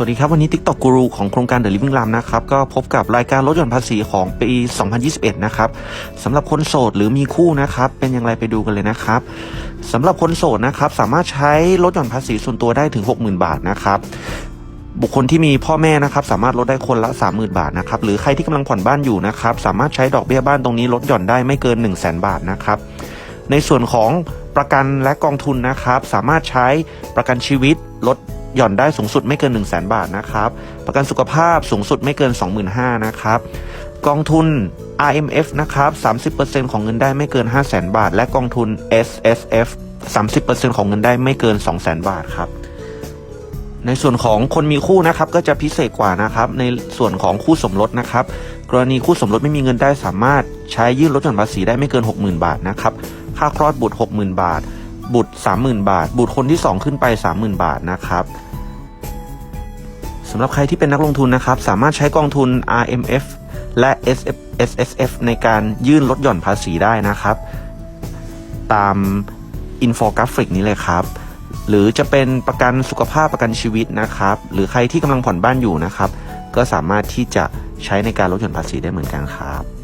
สวัสดีครับ วันนี้ TikTok Guru ของโครงการ The Living Lam นะครับ ก็พบกับรายการลดหย่อนภาษีของปี 2021 นะครับสำหรับคนโสดหรือมีคู่นะครับ เป็นอย่างไรไปดูกันเลยนะครับสำหรับคนโสดนะครับ สามารถใช้ลดหย่อนภาษีส่วนตัวได้ถึง 60,000 บาทนะครับบุคคลที่มีพ่อแม่นะครับสามารถลดได้คนละ 30,000 บาทนะครับหรือใครที่กำลังผ่อนบ้านอยู่นะครับสามารถใช้ดอกเบี้ยบ้านตรงนี้ลดหย่อนได้ไม่เกิน 1 0 0 0 0 0 บาทนะครับในส่วนของ ประกันและกองทุนนะครับ สามารถใช้ประกันชีวิตลดหย่อนได้สูงสุดไม่เกิน 1 0 0 0 0แบาทนะครับ ประกันสุขภาพสูงสุดไม่เกิน 25,000นะครับ กองทุน RMF นะครับ 30%ของเงินได้ไม่เกิน 5 0 0 0 0 0 บาท และกองทุน S S F 30%ของเงินได้ไม่เกิน 2 0 0 0 0 0 บาทครับ ในส่วนของคนมีคู่นะครับก็จะพิเศษกว่านะครับ ในส่วนของคู่สมรสนะครับ กรณีคู่สมรสไม่มีเงินได้สามารถใช้ยื่นลดหย่อนภาษีได้ไม่เกิน 60,000 บาทนะครับ ค่าคลอดบุตร 60,000 บาท บุตร 30,000 บาท บุตรคนที่ 2 ขึ้นไป 30,000 บาทนะครับสำหรับใครที่เป็นนักลงทุนนะครับ สามารถใช้กองทุน RMF และ SF SSF ในการยื่นลดหย่อนภาษีได้นะครับ ตามอินโฟกราฟิกนี้เลยครับ หรือจะเป็นประกันสุขภาพประกันชีวิตนะครับ หรือใครที่กำลังผ่อนบ้านอยู่นะครับ ก็สามารถที่จะใช้ในการลดหย่อนภาษีได้เหมือนกันครับ